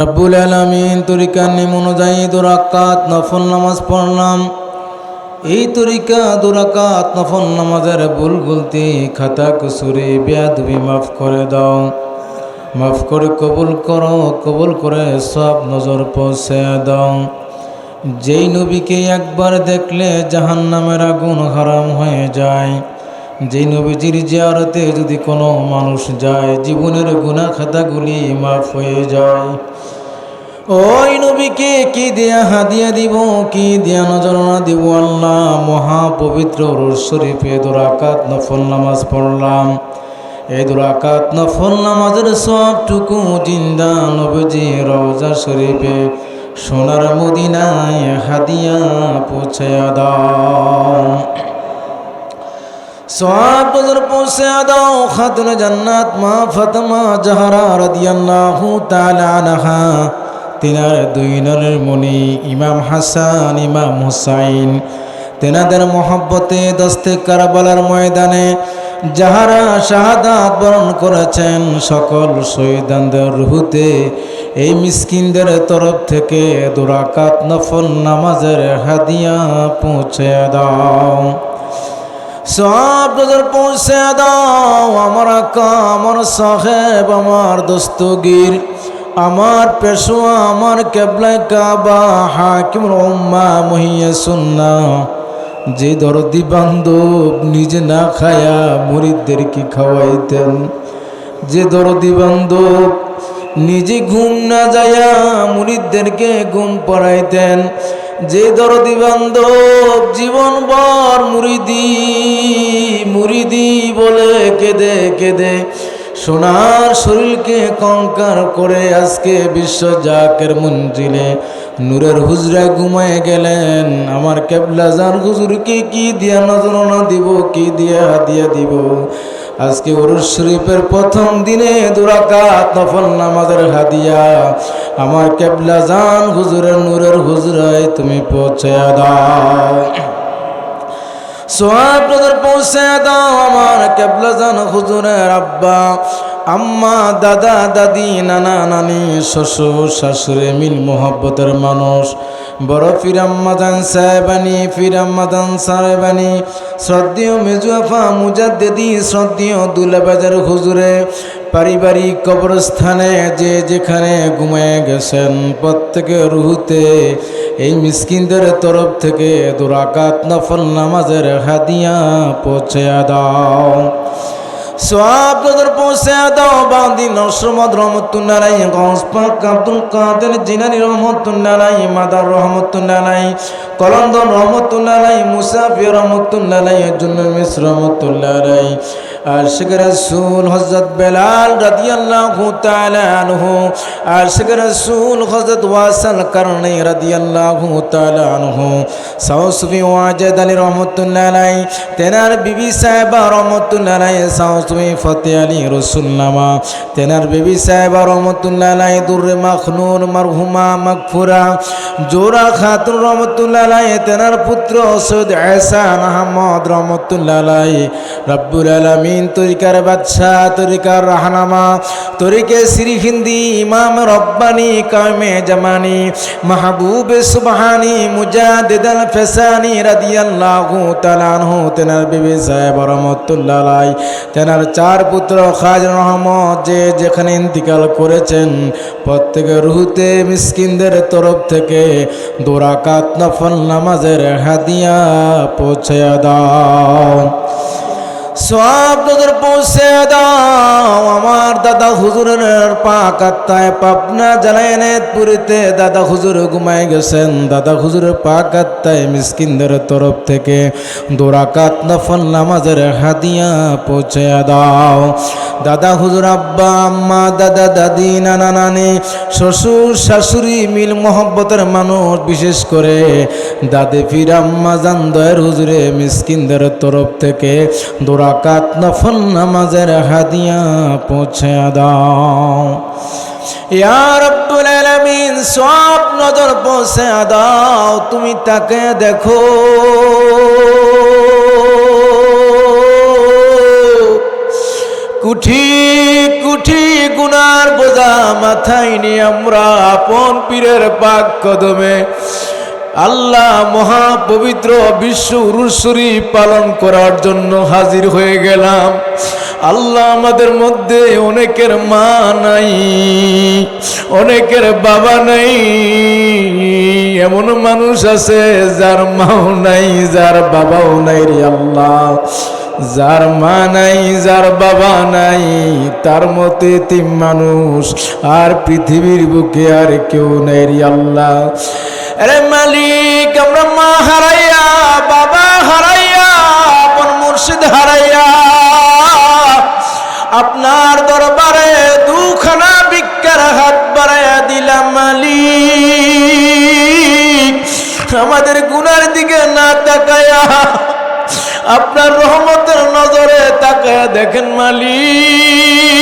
রব্বুল আলমিন তরিকার নিম অনুযায়ী দুরাকাত নফল নামাজ পড়লাম। এই তরিকা দুরাকাত নফল নামাজের ভুল গুলতি, খাতা কুসুরি, বেয়াদবি মাফ করে দাও। মাফ করে কবুল করো, কবুল করে সব নজর পৌঁছে দাও। যেই নবীকে একবার দেখলে জাহান্নামের আগুন হারাম হয়ে যায়। যেই নবীজির জিয়ারতে যদি কোনো মানুষ যায়, জীবনের গুণা খাতাগুলি মাফ হয়ে যায়। ওই নবীকে কি দেয়া হাদিয়া দিব, কি দেয়া নজরনা দিব? আল্লাহ মহা পবিত্র রোজ শরীফে দুরাকাত নফল নামাজ পড়লাম। এই দুরাকাত নফল নামাজের সবটুকু জিন্দা নবীজি রওজা শরীফে সোনার মদিনায় হাদিয়া পৌঁছে দাও। মা জাহরা ইমাম হাসান তেনাদের মহব্বতে দস্তে কারবালার ময়দানে যাহারা শাহাদাত বরণ করেছেন সকল শহীদানদের রুহুতে। এই মিসকিনদের তরফ থেকে দুরাকাত নফল নামাজের হাদিয়া পৌঁছে দাও। সব নজর পৌঁছে দাও, আমার আকা, আমার সাহেব, আমার দস্তগীর, আমার পেশোয়া আমার কেবলায় কাবা হাকিম উম্মা, মহিয়া সুন্না। যে দরদি বান্ধব নিজে না খায়া মুরিদদেরকে খাওয়াইতেন, যে দরদি বান্ধব নিজে ঘুম না যায়া মুরিদদেরকে ঘুম পড়াইতেন যে দরদি বান্ধব জীবন বর মুরিদি মুরিদি বলে কেঁদে কেঁদে। সোনার শরীরকে কঙ্কার করে আজকে বিশ্ব জাকের মঞ্জিলে। নূরের হুজরা ঘুমায় গেলেন, আমার কেবলা যার হুজুরকে কি দিয়া নজরনা দিব, কি দিয়া দিয়া দিব? আজকে উরুস শরীফের প্রথম দিনে দুরাকাত নফল নামাজের হাদিয়া। আমার কেবলা জান হুজুরের নূরের হুজরায় তুমি পৌঁছে দাও। সোহাব পৌঁছে দাও আমার কেবলা জান হুজুরের আব্বা। আম্মা, দাদা, দাদি, নানা, নানি, শ্বশুর, শাশুড়ি মিল মোহব্বতের মানুষ। বড় ফিরাম্মাদান সাহেবানি ফিরাম্মাদান সাহেবানি, শ্রদ্ধেয় মেজুয়াফা মুজাদ্দেদি, শ্রদ্ধেয় দুলাবাজার হুজুরে, পারিবারিক কবরস্থানে যে যেখানে ঘুমিয়ে গেছেন প্রত্যেকের রুহুতে, এই মিসকিনদের তরফ থেকে দুরাকাত নফল নামাজের হাদিয়া পৌঁছে দাও। সব নজর পৌঁছে দাও, বান্দি নসরমদ রহমতুল্লাহ গসপাক আব্দুল কাদের জিনানি রহমতুল্লাহ মাদার রহমতুল্লাহ কলন্দন রহমতুল্লাহ মুসাফির রহমতুল্লাহ জন্য মিশ্র রহমতুল্লাহ আর শেখ রসুল হজরত বেলাল রাদিয়াল্লাহু তাআলা আনহু, আর শেখ রসুল হজরত ওয়াসাল করনি রাদিয়াল্লাহু তাআলা আনহু। সাউসফি ওয়াজেদ আলী রহমতুল্লাহ আলাই, তেনার বিবি সাহেবা রহমতুল্লাহ আলাই, সাউসফি ফতে আলী রসুল্লামা, তেনার বিবি সাহেবা রহমতুল্লাহ আলাই, দুর্রে মখনুন মারহুমা মকফুরা জোরা খাতুন রহমতুল্লাহ আলাই, তেনার পুত্র সৈয়দ এহসান আহমদ রহমতুল্লাহ আলাই, রব্বুল আলমী আমিন তরিকার বাদশাহ, তরিকার রাহনামা, তরিকে শ্রী হিন্দি ইমাম রব্বানি কামে জামানি, মাহবুব সুবহানি মুজাদিদাল ফেসানি রাদিয়াল্লাহু তাআলা আনহু, তেনার বিবি সাহেব রহমতুল্লাহ আলাই তেনার চার পুত্র খাজ রহমত যে যেখানে ইন্তিকাল করেছেন প্রত্যেকের রুহুতে মিসকিনদের তরফ থেকে দোরাকাত নফল নামাজের হাদিয়া পৌঁছে দাও। সব নজর পৌঁছে দাও। আমার দাদা হুজুরের পাক আত্মায় পাবনা জানায়নের পুরীতে দাদা হুজুর ঘুমাই গেছেন। দাদা হুজুরের পাক আত্মায় মিসকিনদের তরফ থেকে দোরাকাত নফল নামাজের হাদিয়া পৌঁছে দাও। দাদা হুজুর আব্বা, আম্মা, দাদা, দাদি, নানা, নানি, শ্বশুর, শাশুড়ি মিল মোহব্বতের মানুষ বিশেষ করে দাদি ফির আম্মা, জান, দয়ের হুজুরে মিসকিনদের তরফ থেকে দোরাকাত নফল নামাজের হাদিয়া পৌঁছে দাও। ইয়া রব্বুল আলামিন সব নজর পৌঁছে দাও, তুমি তাকে দেখো। কুঠি কুঠি গুনার বোঝা মাথায় নিয়ে আমরা আপন পীরের পাক কদমে আল্লাহ মহাপবিত্র বিশ্ব উরুশ্বরী পালন করার জন্য হাজির হয়ে গেলাম। আল্লাহ আমাদের মধ্যে অনেকের মা নাই, অনেকের বাবা নাই, এমন মানুষ আছে যার মাও নাই, যার বাবাও নাই রে আল্লাহ। যার মা নাই, যার বাবা নাই, তার মতে তিন মানুষ, আর পৃথিবীর বুকে আর কেউ নাই রে আল্লাহ। আরে মালিক, আমরা মা হারাইয়া, বাবা হারাইয়া, আপন মুর্শিদ হারাইয়া। আপনার দরবারে দুখানা ভিক্ষার হাত বাড়াইয়া দিলাম মালিক। আমাদের গুনার দিকে না তাকায়া আপনার রহমতের নজরে তাকায়া দেখেন মালিক।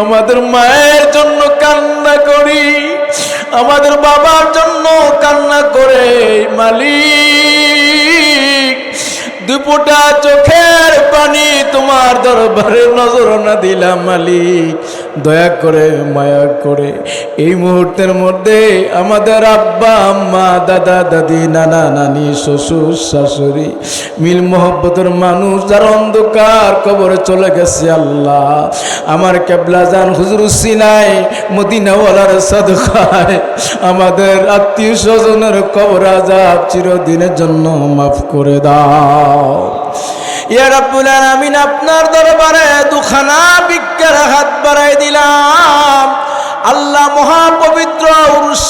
আমাদের মায়ের জন্য কান্না করি। আমাদের বাবার জন্য কান্না করে মালিক। দুপুটা চোখের পানি তোমার দরবারে নজর না দিলাম মালিক। দয়া করে, মায়া করে। এই মুহূর্তের মধ্যে আমাদের আব্বা, আম্মা, দাদা, দাদি, নানা, নানি, শ্বশুর, শাশুড়ি, মিল মোহব্বতের মানুষ, যারা অন্ধকার কবরে চলে গেছে আল্লাহ। আমার কেবলা জান হুজুর সিলাই মদিনাওয়ালার সদকায়। আমাদের আত্মীয় স্বজনের কবর আজাব চিরদিনের জন্য মাফ করে দাও। আলামিন আপনার দরবারে দুখানা ভিক্ষার হাত বাড়াই দিলাম। আল্লাহ মহাপবিত্র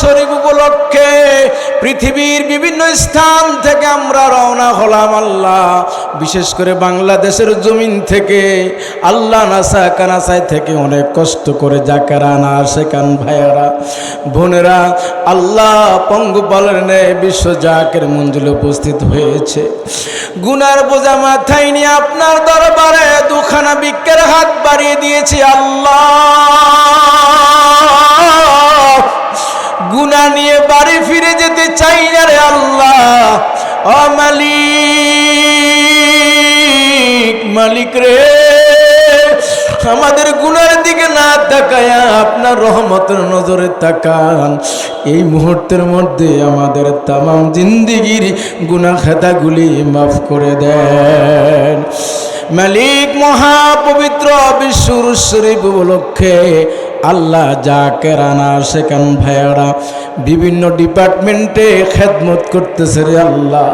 শরীফ উপলক্ষে পৃথিবীর বিভিন্ন স্থান থেকে আমরা রওনা হলাম আল্লাহ। বিশেষ করে বাংলাদেশের জমিন থেকে। আল্লাহ নাসা কানাসাই থেকে অনেক কষ্ট করে জাকারা না সেখান ভাইয়ারা। বোনেরা, আল্লাহ পঙ্গপালের নেয় বিশ্ব জাকের মঞ্জুলে উপস্থিত হয়েছে। গুনার বোঝা মাথায় নিয়ে আপনার দরবারে দুখানা বিজ্ঞের হাত বাড়িয়ে দিয়েছি আল্লাহ। ও মালিক মালিক রে, আমাদের গুনার দিকে না তাকায়া আপনার রহমতের নজরে তাকান। এই মুহূর্তের মধ্যে আমাদের তামাম জিন্দিগির গুনা খাতাগুলি মাফ করে দেন। মালিক, মহাপবিত্র বিশ্বর শরীফ উপলক্ষে আল্লাহ যা কেরানা সেখান ভাইয়ারা বিভিন্ন ডিপার্টমেন্টে খেদমত করতেছে রে আল্লাহ।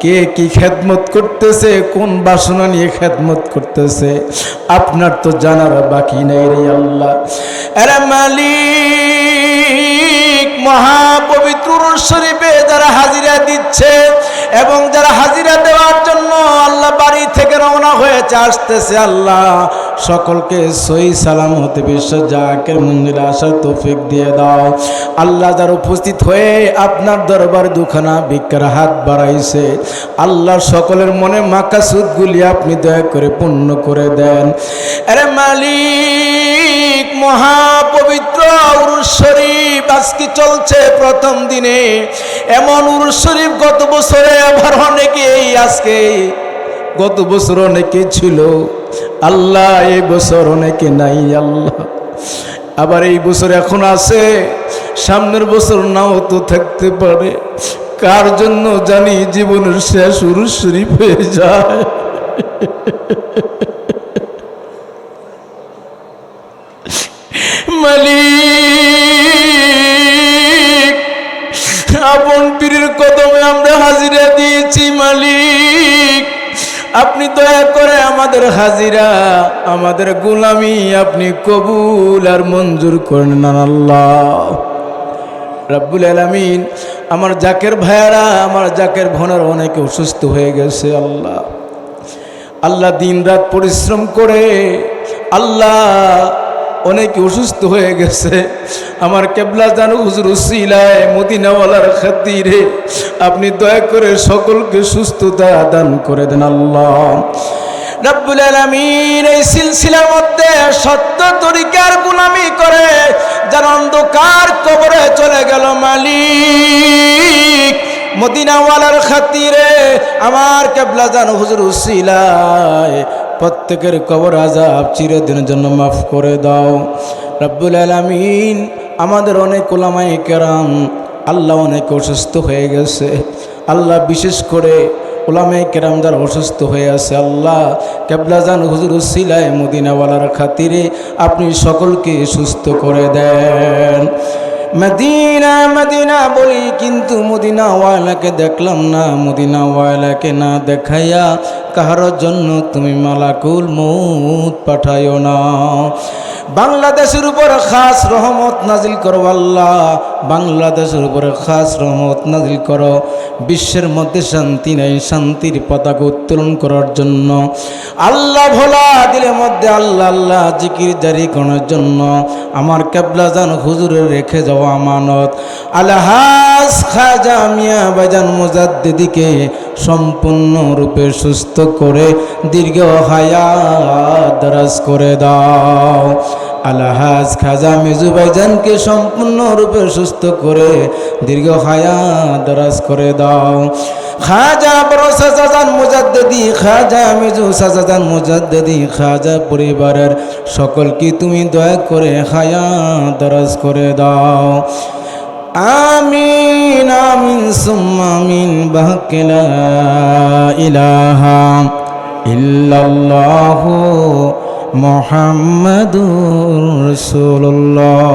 কে কি খেদমত করতেছে, কোন বাসনা নিয়ে খেদমত করতেছে, আপনার তো জানার বাকি নেই রে আল্লাহ। মালিক মহাপবিত্র শরীফে যারা হাজিরা দিচ্ছে এবং যারা হাজিরা দেওয়ার জন্য আল্লাহ বাড়ি থেকে রওনা হয়েছে, আসতেছে আল্লাহ। সকলকে সই সালাম হতে বিশ্ব জাকের মন্দিরে আসার তৌফিক দিয়ে দাও। আল্লাহ যার উপস্থিত হয়ে আপনার দরবার দুখানা ভিক্ষার হাত বাড়াইছে আল্লাহর সকলের মনে মাকাসুদগুলি আপনি দয়া করে পূর্ণ করে দেন। আরে মালিক! মহাপবিত্র উরুস শরীফ আজকে চলছে প্রথম দিনে। এমন উরুস শরীফ গত বছরে আবার অনেকেই আজকে, গত বছর অনেকে ছিল। আল্লাহ, এই বছর অনেকে নাই, আল্লাহ। আবার এই বছর এখন আছে, সামনের বছর নাও তো থাকতে পারে। কার জন্য জানি জীবনের শেষ উরুস শরীফ হয়ে যায়। মালিক। আপন পীরের কদমে আমরা হাজিরা দিয়েছি মালিক। আপনি দয়া করে আমাদের হাজিরা, আমাদের গোলামি আপনি কবুল আর মঞ্জুর করেন আল্লাহ। রাব্বুল আলামিন, আমার জাকের ভাইয়ারা, আমার জাকের ভনের অনেকে অসুস্থ হয়ে গেছে আল্লাহ। আল্লাহ দিন রাত পরিশ্রম করে, আল্লাহ অনেকে অসুস্থ হয়ে গেছে। আমার কেবলা জানু হুজুর উসিলায় মদিনাওয়ালার খাতিরে আপনি দয়া করে সকলকে সুস্থতা দান করে দেন আল্লাহ। সত্য তরিকার কবরে চলে গেল মালিক। খাতিরে আমার কেবলা জান হুজুর উসিলায় প্রত্যেকের কবর আজাব চিরদিনের জন্য মাফ করে দাও। রব্বুল আলমিন আমাদের অনেক ওলামাই কেরাম আল্লাহ অনেক অসুস্থ হয়ে গেছে। আল্লাহ বিশেষ করে ওলামে কেরাম যারা অসুস্থ হয়ে আছে, আল্লাহ কেবলাজান হুজুর সিলায় মদিনাওয়ালার খাতিরে আপনি সকলকে সুস্থ করে দেন। মদিনা মদিনা বলি কিন্তু মদিনাওয়ালাকে দেখলাম না, মদিনাওয়ালাকে না দেখাইয়া কাহার জন্য তুমি মালাকুল মৌত পাঠাইও না। বাংলাদেশের উপর খাস রহমত নাজিল করো আল্লাহ। বাংলাদেশের উপরে খাস রহমত নাজিল করো। বিশ্বের মধ্যে শান্তি নাই, শান্তির পতাকা উত্তোলন করার জন্য। আল্লাহ ভোলা দিলের মধ্যে আল্লাহ আল্লাহ জিকির জারি করার জন্য। আমার কেবলা জান হুজুরে রেখে যাওয়া আমানত। আলহাস খাজা মিয়া বাজান মুজাদ্দিদিকে সম্পূর্ণরূপে সুস্থ করে দীর্ঘ হায়াত দরাজ করে দাও। আলহাজ খাজা মেজু ভাইজানকে সম্পূর্ণরূপে সুস্থ করে দীর্ঘ হায়াত করে দাও। খাজা বড় সাজাজান মুজাদ্দিদি, খাজা মেজু সাজাজান মুজাদ্দিদি, খাজা পরিবারের সকলকে তুমি দয়া করে হায়াত দরাজ করে দাও। আমিন আমিন সুম্মা আমিন বাহকেলা ইলাহা ইল্লাল্লাহু মুহাম্মাদুর রাসূলুল্লাহ।